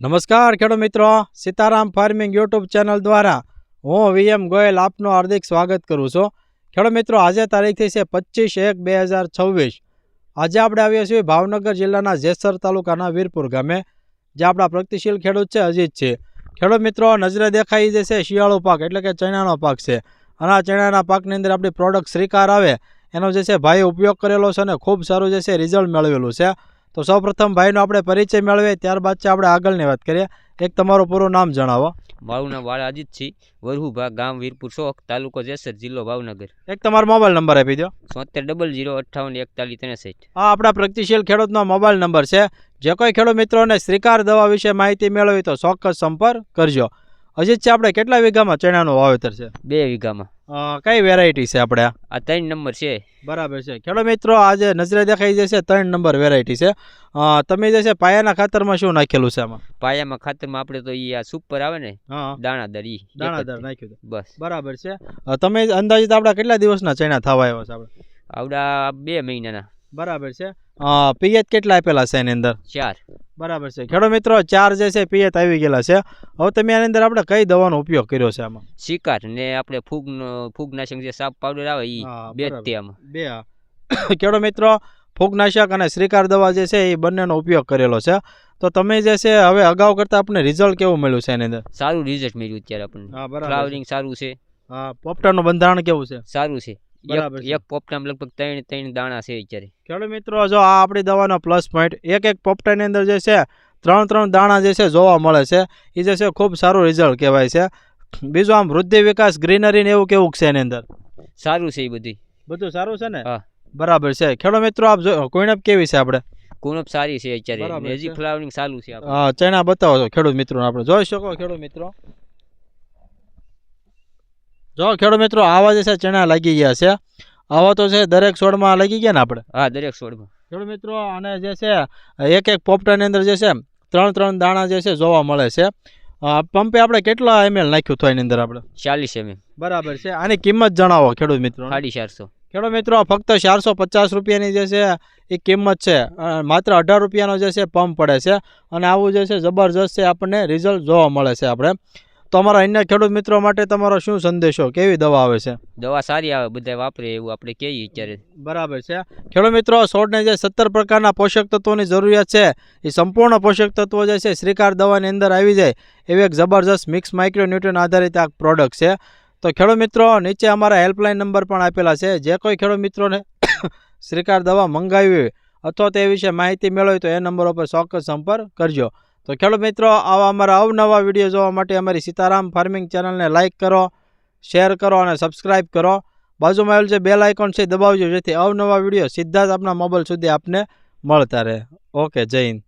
નમસ્કાર ખેડૂત મિત્રો. સીતારામ ફાર્મિંગ યુટ્યુબ ચેનલ દ્વારા હું વીએમ ગોયલ આપનું હાર્દિક સ્વાગત કરું છું. ખેડૂત મિત્રો, આજે તારીખ થઈ છે પચીસ એક બે હજાર છવ્વીસ. આજે આપણે આવ્યા છીએ ભાવનગર જિલ્લાના જેસર તાલુકાના વીરપુર ગામે, જે આપણા પ્રગતિશીલ ખેડૂત છે અજીત છે. ખેડૂત મિત્રો, નજરે દેખાઈ જે છે શિયાળુ પાક, એટલે કે ચણાનો પાક છે. અને આ ચણાના પાકની અંદર આપણી પ્રોડક્ટ શ્રીકાર આવે. એનો જે છે ભાઈ ઉપયોગ કરેલો છે અને ખૂબ સારું જે છે રિઝલ્ટ મેળવેલું છે. તો સૌપ્રથમ ભાઈનો આપણે પરિચય મેળવીએ ત્યારબાદ છે આપણે આગળની વાત કરીએ. એક તમારું પૂરું નામ જણાવો. મારું નામ વાળા અજીત છે. વરહુભા ગામ વીરપુર ચોક તાલુકો જેસર જિલ્લો ભાવનગર. એક તમારો મોબાઈલ નંબર આપી દો સોતેર ડબલ જીરો અઠ્ઠાવન એકતાલીસ ત્રેસઠ. હા આપણા પ્રગતિશીલ ખેડૂતનો મોબાઈલ નંબર છે. જે કોઈ ખેડૂત મિત્રોને શ્રીકાર દવા વિશે માહિતી મેળવી તો ચોક્કસ સંપર્ક કરજો. અજીત છે આપણે કેટલા વીઘામાં ચણાનું વાવેતર છે? બે વીઘામાં. કઈ વેરાયટી છે આપણે? આ? ત્રણ નંબર છે. બરાબર છે. ખેડો મિત્રો આજે નજરે દેખાઈ જશે ત્રણ નંબર વેરાયટી છે. તમે જે છે પાયાના ખાતરમાં શું નાખેલું છે આમાં? પાયામાં ખાતરમાં આપણે તો ઈ આ સુપર આવે ને દાણાદર ઈ દાણાદર નાખ્યું બસ. બરાબર છે. તમે અંદાજિત આપણા કેટલા દિવસના ચણા થવા આવ્યા છે આપણે? આવડા બે મહિનાના. બરાબર છે. પિયત કેટલા આપેલા છે એની અંદર? ચાર. બરાબર છે. ખેડૂત મિત્રો ચાર જે છે પિયત આવી ગયેલા છે. હવે તમે આની અંદર આપણે કઈ દવાનો ઉપયોગ કર્યો છે આમાં? શિકાર ને આપણે ફૂગ ફૂગનાશક જે સાપ પાવડર આવે એ બે તે આમાં. બે ખેડૂત મિત્રો ફૂગનાશક અને શ્રીકાર દવા જે છે એ બંનેનો ઉપયોગ કરેલો છે. તો તમે જે છે હવે અગાઉ કરતાં આપણે રિઝલ્ટ કેવું મળ્યું છે એની અંદર? સારું રિઝલ્ટ મળ્યું અત્યારે આપણને. ફ્લાવરિંગ સારું છે. હા પોપટાનું બંધારણ કેવું છે? સારું છે. બરાબર એક છે. લગભગ ત્રણ ત્રણ દાણા છે અત્યારે. ખેડૂત મિત્રો જો આ આપણી દવાનો પ્લસ પોઈન્ટ એક એક પોપટાની અંદર જે છે ત્રણ ત્રણ દાણા જે છે જોવા મળે છે. એ જે છે ખૂબ સારું રિઝલ્ટ કહેવાય છે. બીજું આમ વૃદ્ધિ વિકાસ ગ્રીનરી ને એવું કેવું છે એની અંદર? સારું છે એ બધી બધું સારું છે ને? હા. બરાબર છે. ખેડૂત મિત્રો આપ જો કોઈનપ કેવી છે આપણે કુણપ સારી છે અત્યારે? હજી ફ્લાવરિંગ સારું છે હા ચણા બતાવો છો ખેડૂત મિત્રો આપણે જોઈ શકો ખેડૂત મિત્રો જો ખેડૂત મિત્રો આવા જે છે ચણા લાગી ગયા છે. આવા તો છે દરેક છોડમાં લાગી ગયા ને આપણે? હા દરેક છોડમાં. ખેડૂત મિત્રો અને જે છે એક એક પોપટાની અંદર જે છે ત્રણ ત્રણ દાણા જે છે જોવા મળે છે. પંપે આપણે કેટલા એમએલ નાખ્યું થાય એની અંદર આપણે? ચાલીસ એમ બરાબર છે. આની કિંમત જણાવો ખેડૂત મિત્રો. સાડી ચારસો. ખેડૂત મિત્રો ફક્ત ચારસો પચાસ રૂપિયાની જે છે એ કિંમત છે. માત્ર અઢાર રૂપિયાનો જે છે પંપ પડે છે. અને આવું જે છે જબરજસ્ત છે આપણને રિઝલ્ટ જોવા મળે છે આપણે. તો અમારા અન્ય ખેડૂત મિત્રો માટે તમારો શું સંદેશો? કેવી દવા આવે છે? દવા સારી આવે બધા વાપરે એવું આપણે કહીએ અત્યારે. બરાબર છે. ખેડૂત મિત્રો છોડને જે સત્તર પ્રકારના પોષક તત્વોની જરૂરિયાત છે એ સંપૂર્ણ પોષક તત્વો જે છે શ્રીકાર દવાની અંદર આવી જાય. એવી એક જબરજસ્ત મિક્સ માઇક્રોન્યુટ્રન આધારિત આ પ્રોડક્ટ છે. તો ખેડૂત મિત્રો નીચે અમારા હેલ્પલાઇન નંબર પણ આપેલા છે. જે કોઈ ખેડૂત મિત્રોને શ્રીકાર દવા મંગાવી અથવા તે વિશે માહિતી મેળવી તો એ નંબર ઉપર ચોક્કસ સંપર્ક કરજો. તો ખેડૂત મિત્રો, આવા અમારા અવનવા વીડિયો જોવા માટે અમારી સીતારામ ફાર્મિંગ ચેનલને લાઇક કરો, શેર કરો અને સબસ્ક્રાઇબ કરો. બાજુમાં આવેલ જે બેલ આઇકોન છે દબાવજો જેથી અવનવા વીડિયો સીધા જ આપણા મોબાઈલ સુધી આપને મળતા રહે. ઓકે, જય હિન્દ.